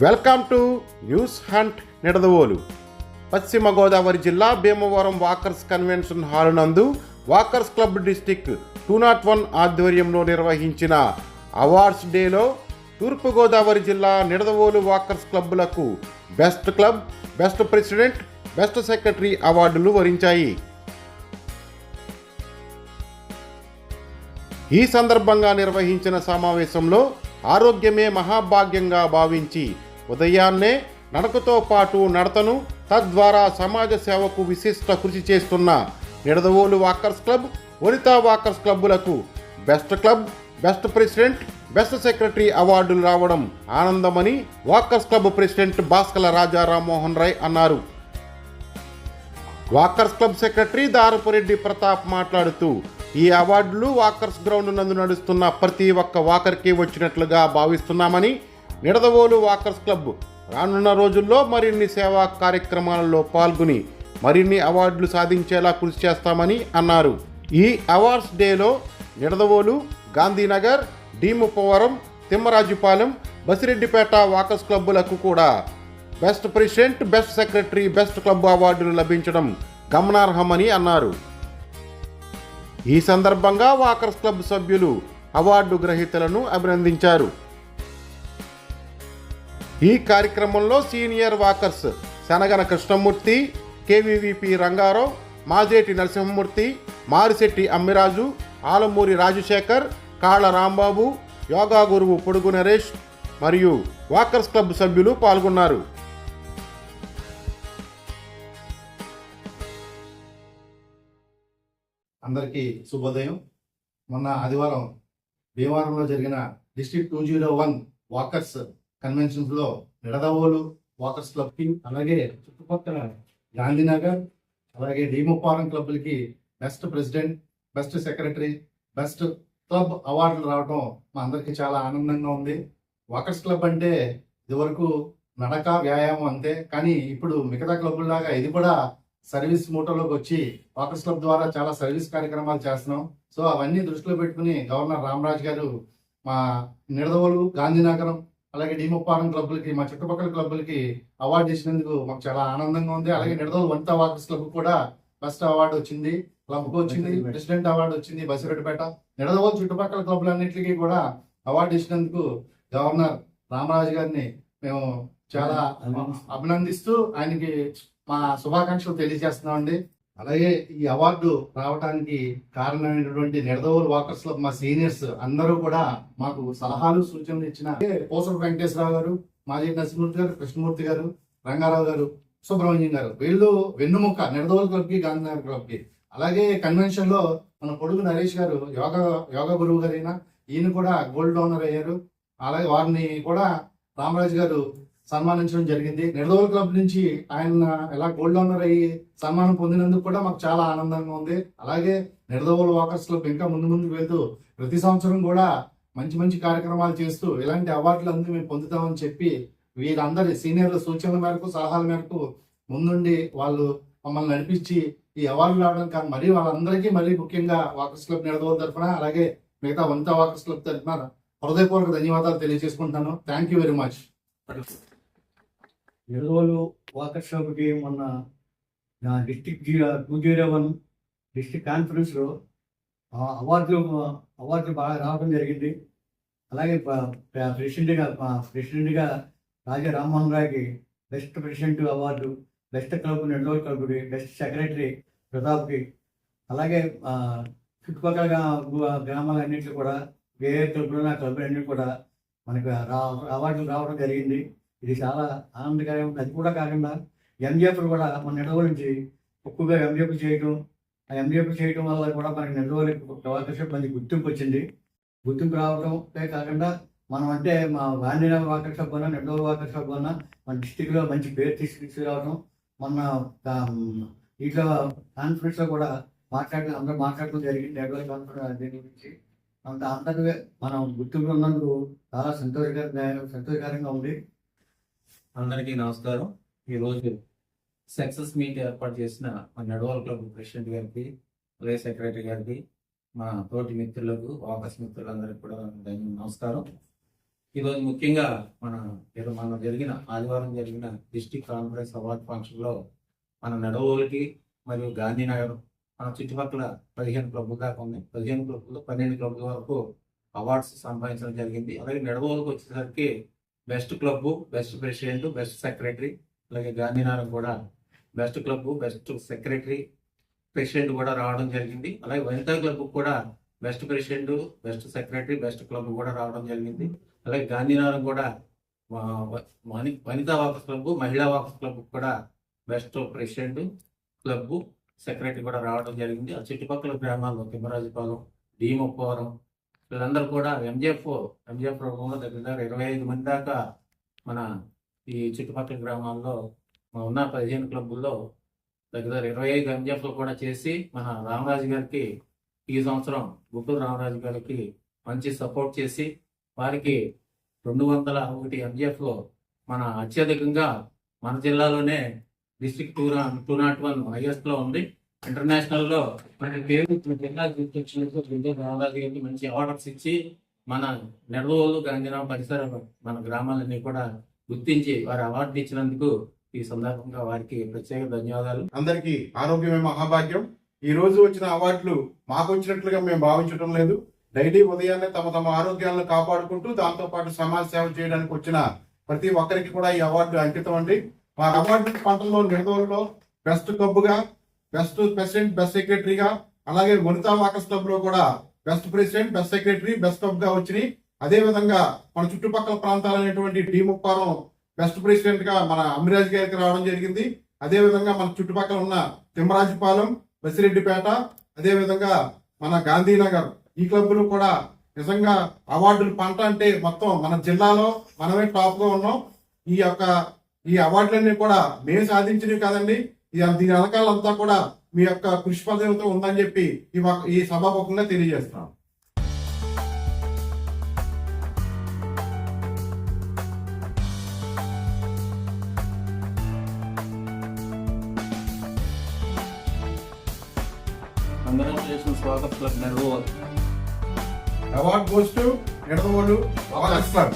Welcome to news hunt Nidadavolu. పశ్చిమ గోదావరి జిల్లా Bhimavaram walkers convention hall నందు walkers club district two naught one ఆధ్వర్యంలో నిర్వహించిన అవార్డ్స్ డేలో తూర్పుగోదావరి జిల్లా Nidadavolu walkers క్లబ్బులకు best club best president best secretary అవార్డులు వరించాయి. ఈ సందర్భంగా నిర్వహించిన సమావేశంలో ఆరోగ్యమే మహాభాగ్యంగా భావించి ఉదయాన్నే నడకతో పాటు నడతను తద్వారా సమాజ సేవకు విశిష్ట కృషి చేస్తున్న Nidadavolu walkers club Vanitha walkers క్లబ్బులకు best club best president best secretary అవార్డులు రావడం ఆనందమని walkers club president Bhaskala Raja Rammohan Roy అన్నారు. Walkers club secretary Darapureddy Pratap మాట్లాడుతూ ఈ అవార్డులు వాకర్స్ గ్రౌండ్ నందు నడుస్తున్న ప్రతి ఒక్క వాకర్కి వచ్చినట్లుగా భావిస్తున్నామని నిడదవోలు వాకర్స్ క్లబ్. రానున్న రోజుల్లో మరిన్ని సేవా కార్యక్రమాలలో పాల్గొని మరిన్ని అవార్డులు సాధించేలా కృషి చేస్తామని అన్నారు. ఈ అవార్డ్స్ డేలో నిడదవోలు గాంధీనగర్ డిముప్పవరం తిమ్మరాజుపాలెం బసిరెడ్డిపేట వాకర్స్ క్లబ్బులకు కూడా best president best secretary best club అవార్డులు లభించడం గమనార్హమని అన్నారు. ఈ సందర్భంగా వాకర్స్ క్లబ్ సభ్యులు అవార్డు గ్రహీతలను అభినందించారు. ఈ కార్యక్రమంలో senior walkers Shanagana Krishnamurthy KVVP Rangarao Majeti Narasimhamurthy Marisetti Ammiraju Alamuri Rajasekhar Kalla Rambabu yoga గురువు పొడుగు నరేష్ మరియు వాకర్స్ క్లబ్ సభ్యులు పాల్గొన్నారు. అందరికీ శుభోదయం. మొన్న ఆదివారం భీమవరంలో జరిగిన district two zero one walkers కన్వెన్షన్స్లో Nidadavolu walkers క్లబ్కి అలాగే చుట్టుపక్కల గాంధీనగర్ అలాగే డీమోపారం క్లబ్లకి best president best secretary best club అవార్డులు రావడం మా అందరికీ చాలా ఆనందంగా ఉంది. వాకర్స్ క్లబ్ అంటే ఇదివరకు నడక వ్యాయామం అంతే. కానీ ఇప్పుడు మిగతా క్లబ్బుల్లాగా ఇది కూడా సర్వీస్ మూటలోకి వచ్చి వాకర్స్ క్లబ్ ద్వారా చాలా సర్వీస్ కార్యక్రమాలు చేస్తున్నాం. సో అవన్నీ దృష్టిలో పెట్టుకుని గవర్నర్ రామరాజ్ గారు మా నిడదవోలు గాంధీనగరం అలాగే డీముప్పారం క్లబ్లకి మా చుట్టుపక్కల క్లబ్లకి అవార్డు ఇచ్చినందుకు మాకు చాలా ఆనందంగా ఉంది. అలాగే నిడదవోలు వనితా వాకర్స్ క్లబ్ కూడా బెస్ట్ అవార్డు వచ్చింది. క్లబ్కు వచ్చింది ప్రెసిడెంట్ అవార్డు వచ్చింది బసిరెడ్డిపేట. నిడదవోలు చుట్టుపక్కల క్లబ్లన్నింటికి కూడా అవార్డు ఇచ్చినందుకు గవర్నర్ రామరాజు గారిని మేము చాలా అభినందిస్తూ ఆయనకి మా శుభాకాంక్షలు తెలియజేస్తున్నామండి. అలాగే ఈ అవార్డు రావడానికి కారణమైనటువంటి నిడదవోలు వాకర్స్లో మా సీనియర్స్ అందరూ కూడా మాకు సలహాలు సూచనలు ఇచ్చిన పోసర వెంకటేశ్వరరావు గారు మాజీ నరసింహూర్తి గారు కృష్ణమూర్తి గారు రంగారావు గారు సుబ్రహ్మణ్యం గారు. వీళ్ళు వెన్నుముక నిడదవోలు క్లబ్కి గాంధీనగర్ క్లబ్కి అలాగే కన్వెన్షన్లో మన కొడుకు నరేష్ గారు యోగా యోగా గురువు గారైనా ఈయన కూడా గోల్డ్ డోనర్ అయ్యారు. అలాగే వారిని కూడా రామరాజు గారు సన్మానించడం జరిగింది. నిర్దోల్ క్లబ్ నుంచి ఆయన ఎలా గోల్డ్ ఓనర్ అయ్యి సన్మానం పొందినందుకు కూడా మాకు చాలా ఆనందంగా ఉంది. అలాగే నిర్దోల్ వాకర్స్ క్లబ్ ఇంకా ముందు ముందుకు వెళ్తూ ప్రతి సంవత్సరం కూడా మంచి మంచి కార్యక్రమాలు చేస్తూ ఇలాంటి అవార్డులు అందరూ మేము పొందుతామని చెప్పి వీరందరి సీనియర్ల సూచనల మేరకు సలహాల మేరకు ముందుండి వాళ్ళు మమ్మల్ని నడిపించి ఈ అవార్డులు రావడం కానీ మరీ వాళ్ళందరికీ మరీ ముఖ్యంగా వాకర్స్ క్లబ్ నిడదవోలు తరఫున అలాగే మిగతా వనితా వాకర్స్ క్లబ్ తరఫున హృదయపూర్వక ధన్యవాదాలు తెలియజేసుకుంటాను థ్యాంక్ యూ వెరీ మచ్ ఎరువులు వాకర్ షాప్కి మొన్న నా district zero two zero one district కాన్ఫరెన్స్లో అవార్డులు అవార్డులు బాగా రావడం జరిగింది. అలాగే ప్రెసిడెంట్గా ప్రెసిడెంట్గా Raja Rammohan రాయ్కి best president award best club Nellore క్లబ్కి బెస్ట్ సెక్రటరీ ప్రతాప్కి అలాగే చుట్టుపక్కల గ్రా- గ్రామాలన్నింటిలో కూడా వేరే క్లబ్లు నా క్లబ్లు అన్నింటి కూడా మనకు రా అవార్డులు రావడం జరిగింది. ఇది చాలా ఆనందకరంగా ఉంది అది కూడా కాకుండా ఎంజిఎఫ్ కూడా మన నెలవ నుంచి ఎక్కువగా ఎంజిఎఫ్ చేయడం ఆ ఎంజిఎఫ్ చేయడం వల్ల కూడా మనకి నెలవలకి వాకర్షిప్ మంచి గుర్తింపు వచ్చింది. గుర్తింపు రావడంతో కాకుండా మనం అంటే మా గాంధీనగర్ వాకర్ అన్న నెల్లూరు వాకర్ షాప్ మన డిస్టిక్లో మంచి పేరు తీసుకురావటం తీసుకురావడం మొన్న ఇట్లా కాన్ఫరెన్స్లో కూడా మాట్లాడడం అందరూ మాట్లాడడం జరిగింది నెల్లూరు కాన్ఫరెన్స్ దీని గురించి. అంత అందరూ మనం గుర్తింపు ఉన్నందుకు చాలా సంతోషకర సంతోషకరంగా ఉంది. అందరికీ నమస్కారం. ఈరోజు సక్సెస్ మీట్ ఏర్పాటు చేసిన మన నడవల్ క్లబ్ ప్రెసిడెంట్ గారికి అలాగే సెక్రటరీ గారికి మా తోటి మిత్రులకు ఆఫీస్ మిత్రులందరికీ కూడా నమస్కారం. ఈరోజు ముఖ్యంగా మన ఈరోజు మన జరిగిన ఆదివారం జరిగిన డిస్టిక్ కాన్ఫరెన్స్ అవార్డ్ ఫంక్షన్లో మన నడవోలకి మరియు గాంధీనగర్ మన చుట్టుపక్కల పదిహేను క్లబ్లు దాకా ఉన్నాయి. పదిహేను క్లబ్లు పన్నెండు క్లబ్ల వరకు అవార్డ్స్ సంపాదించడం జరిగింది. అలాగే నడవోలకు వచ్చేసరికి best club best president best secretary అలాగే గాంధీనగరం కూడా best club best secretary president కూడా రావడం జరిగింది. అలాగే వనితా క్లబ్ కూడా best president best secretary best club కూడా రావడం జరిగింది. అలాగే గాంధీనగరం కూడా వని- వనితా వాకర్స్ క్లబ్ మహిళా వాకర్స్ క్లబ్ కూడా బెస్ట్ ప్రెసిడెంట్ క్లబ్ సెక్రటరీ కూడా రావడం జరిగింది. ఆ చుట్టుపక్కల గ్రామాల్లో తిమ్మరాజుపాలెం డీమప్పవరం వీళ్ళందరూ కూడా ఎంజిఎఫ్ ఎంజిఎఫ్ రూపంలో దగ్గర దగ్గర ఇరవై ఐదు మంది దాకా మన ఈ చుట్టుపక్కల గ్రామాల్లో ఉన్న పదిహేను క్లబ్బుల్లో దగ్గర దగ్గర ఇరవై ఐదు ఎంజిఎఫ్లు కూడా చేసి మన రామరాజు గారికి ఈ సంవత్సరం గుంటూరు రామరాజు గారికి మంచి సపోర్ట్ చేసి వారికి రెండు వందల ఒకటి ఎంజిఎఫ్లో మన అత్యధికంగా మన జిల్లాలోనే district two two naught one highest ఉంది. ఇంటర్నేషనల్లో మన పేరు జిల్లా గుర్తించినందుకు గుంటూరు రామరాజు గారికి మంచి ఆర్డర్స్ ఇచ్చి మన నెడవోలు గాంధీరామ్ పరిసర మన గ్రామాలన్నీ కూడా గుర్తించి వారి అవార్డు ఇచ్చినందుకు ఈ సందర్భంగా వారికి ప్రత్యేక ధన్యవాదాలు. అందరికీ ఆరోగ్యమే మహాభాగ్యం. ఈ రోజు వచ్చిన అవార్డులు మాకు వచ్చినట్లుగా మేము భావించడం లేదు. డైలీ ఉదయాన్నే తమ తమ ఆరోగ్యాలను కాపాడుకుంటూ దాంతో పాటు సమాజ సేవ చేయడానికి వచ్చిన ప్రతి ఒక్కరికి కూడా ఈ అవార్డు అంకితం అండి. మా అవార్డు పంటల్లో నిడదోలులో బెస్ట్ కబ్బుగా బెస్ట్ ప్రెసిడెంట్ బెస్ట్ సెక్రటరీగా అలాగే వనితా వాకర్స్ క్లబ్లో కూడా best president best secretary best క్లబ్గా వచ్చినాయి. అదే విధంగా మన చుట్టుపక్కల ప్రాంతాలైనటువంటి టీ ముప్పారం బెస్ట్ ప్రెసిడెంట్గా మన అమిరాజ్ గారికి రావడం జరిగింది. అదే విధంగా మన చుట్టుపక్కల ఉన్న తిమ్మరాజుపాలెం బసిరెడ్డిపేట అదే విధంగా మన గాంధీనగర్ ఈ క్లబ్లు కూడా నిజంగా అవార్డులు పంట అంటే మొత్తం మన జిల్లాలో మనమే టాప్గా ఉన్నాం. ఈ యొక్క ఈ అవార్డులన్నీ కూడా మేము సాధించినవి కాదండి. దీని వెనకాలంతా కూడా మీ యొక్క కృషి పద్ధతితో ఉందని చెప్పి ఈ వక్- ఈ సభాముఖంగా తెలియజేస్తున్నాం. కంగ్రాచులేషన్స్ వాకర్ క్లబ్ నెరవేరు అవార్డ్ గోస్ టు క్లబ్